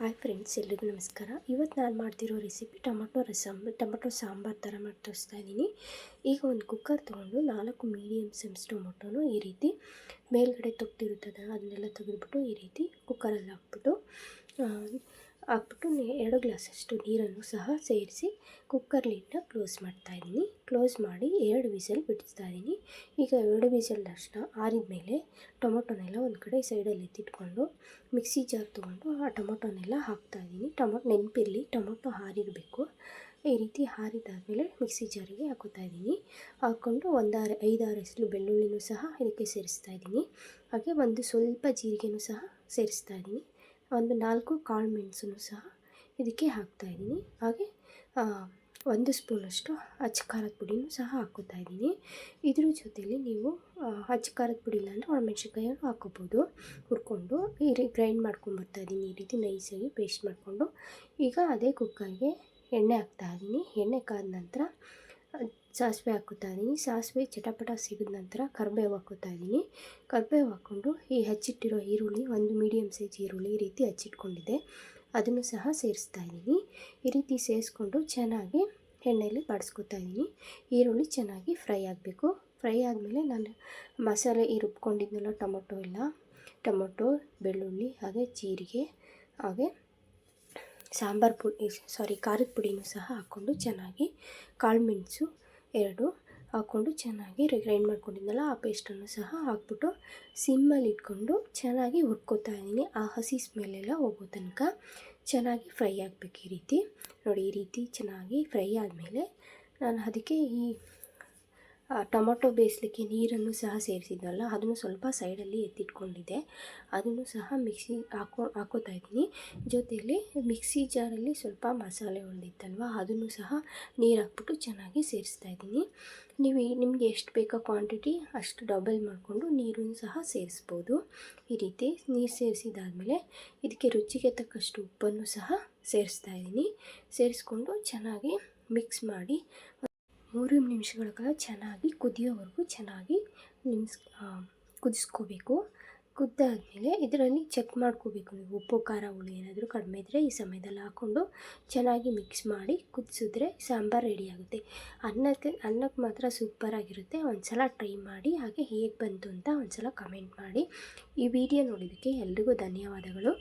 Hi friends, ಎಲ್ರಿಗೂ ನಮಸ್ಕಾರ. ಇವತ್ತು ನಾನು ಮಾಡ್ತಿರೋ recipe tomato rasam tomato sambar ಥರ ಮಾಡಿ ತೋರಿಸ್ತಾ ಇದ್ದೀನಿ. ಈಗ ಒಂದು ಕುಕ್ಕರ್ ತೊಗೊಂಡು ನಾಲ್ಕು ಮೀಡಿಯಮ್ ಸೈಜ್ ಟೊಮೊಟೊನು ಈ ರೀತಿ ಮೇಲ್ಗಡೆ ತೊಟ್ಟಿರುತ್ತದೆ ಅದನ್ನೆಲ್ಲ ತೆಗೆದುಬಿಟ್ಟು ಈ ರೀತಿ ಕುಕ್ಕರಲ್ಲಿ ಹಾಕ್ಬಿಟ್ಟು ಹಾಕ್ಬಿಟ್ಟು ಎರಡು ಗ್ಲಾಸಷ್ಟು ನೀರನ್ನು ಸಹ ಸೇರಿಸಿ ಕುಕ್ಕರ್ ಲಿಡ್ನ ಕ್ಲೋಸ್ ಮಾಡ್ತಾ ಇದ್ದೀನಿ. ಕ್ಲೋಸ್ ಮಾಡಿ ಎರಡು ವಿಸಲ್ ಬಿಡಿಸ್ತಾ ಇದ್ದೀನಿ. ಈಗ ಎರಡು ವಿಸಲ್ ಅಷ್ಟು ಆರಿದ ಮೇಲೆ ಟೊಮೊಟೊನೆಲ್ಲ ಒಂದು ಕಡೆ ಸೈಡಲ್ಲಿ ಎತ್ತಿಟ್ಕೊಂಡು ಮಿಕ್ಸಿ ಜಾರ್ ತೊಗೊಂಡು ಆ ಟೊಮೊಟೊನೆಲ್ಲ ಹಾಕ್ತಾಯಿದ್ದೀನಿ ಟೊಮೊ, ನೆನಪಿರಲಿ ಟೊಮೊಟೊ ಹಾರಿರಬೇಕು. ಈ ರೀತಿ ಹಾರಿದಾದಮೇಲೆ ಮಿಕ್ಸಿ ಜಾರಿಗೆ ಹಾಕೋತಾ ಇದ್ದೀನಿ. ಹಾಕ್ಕೊಂಡು ಒಂದಾರು ಐದಾರು ಹೆಸರು ಬೆಳ್ಳುಳ್ಳಿನೂ ಸಹ ಇದಕ್ಕೆ ಸೇರಿಸ್ತಾ ಇದ್ದೀನಿ. ಹಾಗೆ ಒಂದು ಸ್ವಲ್ಪ ಜೀರಿಗೆನೂ ಸಹ ಸೇರಿಸ್ತಾ ಇದ್ದೀನಿ. ಒಂದು ನಾಲ್ಕು ಕಾಳು ಮೆಣಸನ್ನು ಸಹ ಇದಕ್ಕೆ ಹಾಕ್ತಾಯಿದ್ದೀನಿ ಹಾಗೆ ಒಂದು ಸ್ಪೂನಷ್ಟು ಅಚ್ಚ ಖಾರದ ಪುಡಿನೂ ಸಹ ಹಾಕೋತಾ ಇದ್ದೀನಿ. ಇದ್ರ ಜೊತೆಯಲ್ಲಿ ನೀವು ಅಚ್ಚ ಖಾರದ ಪುಡಿ ಇಲ್ಲಾಂದರೆ ಒಣಮೆಣ್ಸಿನ್ಕಾಯನ್ನು ಹಾಕ್ಕೋಬೋದು. ಹುರ್ಕೊಂಡು ಈ ರೀತಿ ಗ್ರೈಂಡ್ ಮಾಡ್ಕೊಂಬರ್ತಾ ಇದ್ದೀನಿ. ಈ ರೀತಿ ನೈಸಾಗಿ ಪೇಸ್ಟ್ ಮಾಡಿಕೊಂಡು. ಈಗ ಅದೇ ಕುಕ್ಕರ್ಗೆ ಎಣ್ಣೆ ಹಾಕ್ತಾಯಿದ್ದೀನಿ ಎಣ್ಣೆ ಕಾದ ನಂತರ ಸಾಸಿವೆ ಹಾಕೋತಾ ಇದ್ದೀನಿ. ಸಾಸಿವೆ ಚಟಪಟ ಸಿಗಿದ ನಂತರ ಕರಿಬೇವು ಹಾಕೋತಾ ಇದ್ದೀನಿ. ಕರಿಬೇವು ಹಾಕ್ಕೊಂಡು ಈ ಹಚ್ಚಿಟ್ಟಿರೋ ಈರುಳ್ಳಿ, ಒಂದು ಮೀಡಿಯಮ್ ಸೈಜ್ ಈರುಳ್ಳಿ ಈ ರೀತಿ ಹಚ್ಚಿಟ್ಕೊಂಡಿದ್ದೆ. ಅದನ್ನು ಸಹ ಸೇರಿಸ್ತಾ ಇದ್ದೀನಿ. ಈ ರೀತಿ ಸೇರಿಸ್ಕೊಂಡು ಚೆನ್ನಾಗಿ ಎಣ್ಣೆಯಲ್ಲಿ ಬಾಡಿಸ್ಕೊತಾ ಇದ್ದೀನಿ. ಈರುಳ್ಳಿ ಚೆನ್ನಾಗಿ ಫ್ರೈ ಆಗಬೇಕು. ಫ್ರೈ ಆದಮೇಲೆ ನಾನು ಮಸಾಲೆ ಈ ರುಬ್ಕೊಂಡಿದ್ನಲ್ಲ, ಟೊಮೊಟೊ ಎಲ್ಲ. ಟೊಮೊಟೊ, ಬೆಳ್ಳುಳ್ಳಿ, ಹಾಗೆ ಜೀರಿಗೆ, ಹಾಗೆ ಸಾಂಬಾರು ಪುಡಿ ಸಾರಿ, ಖಾರದ ಪುಡಿನೂ ಸಹ ಹಾಕ್ಕೊಂಡು ಚೆನ್ನಾಗಿ ಕಾಳು ಮೆಣಸು ಎರಡು ಹಾಕ್ಕೊಂಡು ಚೆನ್ನಾಗಿ ಗ್ರೈಂಡ್ ಮಾಡ್ಕೊಂಡಿದ್ದೆನಲ್ಲ ಆ ಪೇಸ್ಟನ್ನು ಸಹ ಹಾಕ್ಬಿಟ್ಟು ಸಿಮ್ಮಲ್ಲಿ ಇಟ್ಕೊಂಡು ಚೆನ್ನಾಗಿ ಹುರ್ಕೋತಾ ಇದ್ದೀನಿ. ಆ ಹಸಿ ಸ್ಮೆಲ್ಲೆಲ್ಲ ಹೋಗೋ ತನಕ ಚೆನ್ನಾಗಿ ಫ್ರೈ ಆಗಬೇಕು ಈ ರೀತಿ. ನೋಡಿ, ಈ ರೀತಿ ಚೆನ್ನಾಗಿ ಫ್ರೈ ಆದಮೇಲೆ ನಾನು ಅದಕ್ಕೆ ಈ ಟೊಮೊಟೊ ಬೇಯಿಸ್ಲಿಕ್ಕೆ ನೀರನ್ನು ಸಹ ಸೇರಿಸಿದ್ದಲ್ಲ ಅದನ್ನು ಸ್ವಲ್ಪ ಸೈಡಲ್ಲಿ ಎತ್ತಿಟ್ಕೊಂಡಿದ್ದೆ. ಅದನ್ನು ಸಹ ಮಿಕ್ಸಿ ಹಾಕೋ, ಹಾಕೋತಾ ಇದ್ದೀನಿ. ಜೊತೆಯಲ್ಲಿ ಮಿಕ್ಸಿ ಜಾರಲ್ಲಿ ಸ್ವಲ್ಪ ಮಸಾಲೆ ಉಳಿದಿತ್ತಲ್ವ, ಅದನ್ನು ಸಹ ನೀರು ಹಾಕ್ಬಿಟ್ಟು ಚೆನ್ನಾಗಿ ಸೇರಿಸ್ತಾ ಇದ್ದೀನಿ. ನೀವು ನಿಮಗೆ ಎಷ್ಟು ಬೇಕೋ ಕ್ವಾಂಟಿಟಿ ಅಷ್ಟು ಡಬಲ್ ಮಾಡಿಕೊಂಡು ನೀರನ್ನು ಸಹ ಸೇರಿಸ್ಬೋದು. ಈ ರೀತಿ ನೀರು ಸೇರಿಸಿದಾದಮೇಲೆ ಇದಕ್ಕೆ ರುಚಿಗೆ ತಕ್ಕಷ್ಟು ಉಪ್ಪನ್ನು ಸಹ ಸೇರಿಸ್ತಾ ಇದ್ದೀನಿ. ಸೇರಿಸ್ಕೊಂಡು ಚೆನ್ನಾಗಿ ಮಿಕ್ಸ್ ಮಾಡಿ ಮೂರು ನಿಮಿಷಗಳ ಕಾಲ ಚೆನ್ನಾಗಿ ಕುದಿಯೋವರೆಗೂ ಚೆನ್ನಾಗಿ ನಿಮ್ಸ್ ಕುದಿಸ್ಕೋಬೇಕು. ಕುದ್ದಾದಮೇಲೆ ಇದರಲ್ಲಿ ಚೆಕ್ ಮಾಡ್ಕೋಬೇಕು ನೀವು. ಉಪ್ಪು, ಖಾರ, ಹುಳಿ ಏನಾದರೂ ಕಡಿಮೆ ಇದ್ದರೆ ಈ ಸಮಯದಲ್ಲಿ ಹಾಕ್ಕೊಂಡು ಚೆನ್ನಾಗಿ ಮಿಕ್ಸ್ ಮಾಡಿ ಕುದಿಸಿದ್ರೆ ಸಾಂಬಾರು ರೆಡಿ ಆಗುತ್ತೆ. ಅನ್ನಕ್ಕೆ ಅನ್ನಕ್ಕೆ ಮಾತ್ರ ಸೂಪರಾಗಿರುತ್ತೆ ಒಂದು ಸಲ ಟ್ರೈ ಮಾಡಿ, ಹಾಗೆ ಹೇಗೆ ಬಂತು ಅಂತ ಒಂದು ಸಲ ಕಮೆಂಟ್ ಮಾಡಿ. ಈ ವಿಡಿಯೋ ನೋಡಿದ್ದಕ್ಕೆ ಎಲ್ರಿಗೂ ಧನ್ಯವಾದಗಳು.